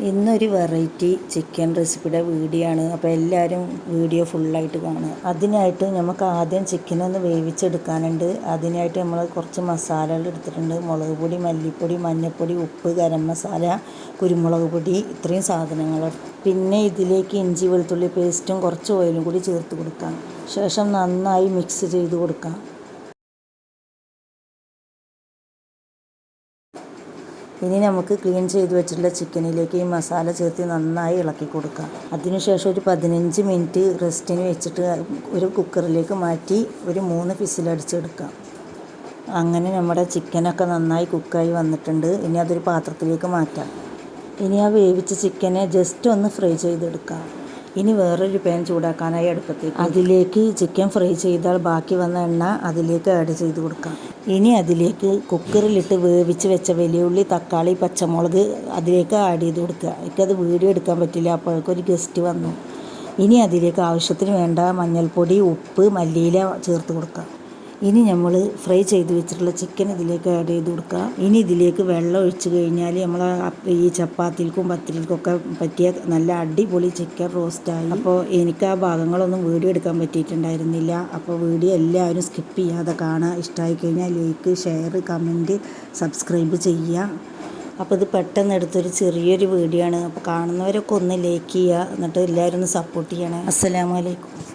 ഇന്നൊരു variety chicken റെസിപ്പിയുടെ video ആണ് അപ്പോൾ എല്ലാവരും വീഡിയോ ഫുള്ളായിട്ട് കാണുക. അതിനായിട്ട് നമുക്ക് ആദ്യം ചിക്കൻ ഒന്ന് വേവിച്ചെടുക്കാനുണ്ട്. അതിനായിട്ട് നമ്മൾ കുറച്ച് മസാലകൾ എടുത്തിട്ടുണ്ട്. മുളക് പൊടി മല്ലിപ്പൊടി മഞ്ഞൾപ്പൊടി ഉപ്പ് ഗരം മസാല കുരുമുളക് പൊടി ഇത്രയും സാധനങ്ങൾ. പിന്നെ ഇതിലേക്ക് ഇഞ്ചി വെളുത്തുള്ളി പേസ്റ്റും കുറച്ച് ഓയിലും കൂടി ചേർത്ത് കൊടുക്കാം. ശേഷം നന്നായി മിക്സ് ചെയ്ത് കൊടുക്കാം. ഇനി നമുക്ക് ക്ലീൻ ചെയ്ത് വെച്ചിട്ടുള്ള ചിക്കനിലേക്ക് ഈ മസാല ചേർത്ത് നന്നായി ഇളക്കി കൊടുക്കാം. അതിനുശേഷം ഒരു പതിനഞ്ച് മിനിറ്റ് റെസ്റ്റിന് വെച്ചിട്ട് ഒരു കുക്കറിലേക്ക് മാറ്റി ഒരു മൂന്ന് ഫിസിലടിച്ചെടുക്കാം അങ്ങനെ നമ്മുടെ ചിക്കനൊക്കെ നന്നായി കുക്കായി വന്നിട്ടുണ്ട്. ഇനി അതൊരു പാത്രത്തിലേക്ക് മാറ്റാം. ഇനി ആ വേവിച്ച ചിക്കനെ ജസ്റ്റ് ഒന്ന് ഫ്രൈ ചെയ്തെടുക്കാം. ഇനി വേറൊരു പാൻ ചൂടാക്കാനായി അടുപ്പത്തേക്ക് അതിലേക്ക് ചിക്കൻ ഫ്രൈ ചെയ്താൽ ബാക്കി വന്ന എണ്ണ അതിലേക്ക് ആഡ് ചെയ്ത് കൊടുക്കാം. ഇനി അതിലേക്ക് കുക്കറിലിട്ട് വേവിച്ച് വെച്ച വലിയുള്ളി തക്കാളി പച്ചമുളക് അതിലേക്ക് ആഡ് ചെയ്ത് കൊടുക്കുക. എനിക്കത് വീഡിയോ എടുക്കാൻ പറ്റില്ല അപ്പോഴേക്കൊരു ഗസ്റ്റ് വന്നു. ഇനി അതിലേക്ക് ആവശ്യത്തിന് വേണ്ട മഞ്ഞൾപ്പൊടി ഉപ്പ് മല്ലിയില ചേർത്ത് കൊടുക്കാം. ഇനി നമ്മൾ ഫ്രൈ ചെയ്ത് വെച്ചിട്ടുള്ള ചിക്കൻ ഇതിലേക്ക് ആഡ് ചെയ്ത് കൊടുക്കുക. ഇനി ഇതിലേക്ക് വെള്ളം ഒഴിച്ച് കഴിഞ്ഞാൽ നമ്മൾ ഈ ചപ്പാത്തിൽക്കും ഒക്കെ പറ്റിയ നല്ല അടിപൊളി ചിക്കൻ റോസ്റ്റായി അപ്പോൾ എനിക്ക് ആ ഭാഗങ്ങളൊന്നും വീഡിയോ എടുക്കാൻ പറ്റിയിട്ടുണ്ടായിരുന്നില്ല. അപ്പോൾ വീഡിയോ എല്ലാവരും സ്കിപ്പ് ചെയ്യാതെ കാണുക. ഇഷ്ടമായി കഴിഞ്ഞാൽ ലൈക്ക് ഷെയർ കമന്റ് സബ്സ്ക്രൈബ് ചെയ്യുക. അപ്പോൾ ഇത് പെട്ടെന്ന് എടുത്തൊരു ചെറിയൊരു വീഡിയോ ആണ്. അപ്പോൾ കാണുന്നവരൊക്കെ ഒന്ന് ലൈക്ക് ചെയ്യുക. എന്നിട്ട് എല്ലാവരും ഒന്ന് സപ്പോർട്ട് ചെയ്യണേ. അസ്സലാമലൈക്കും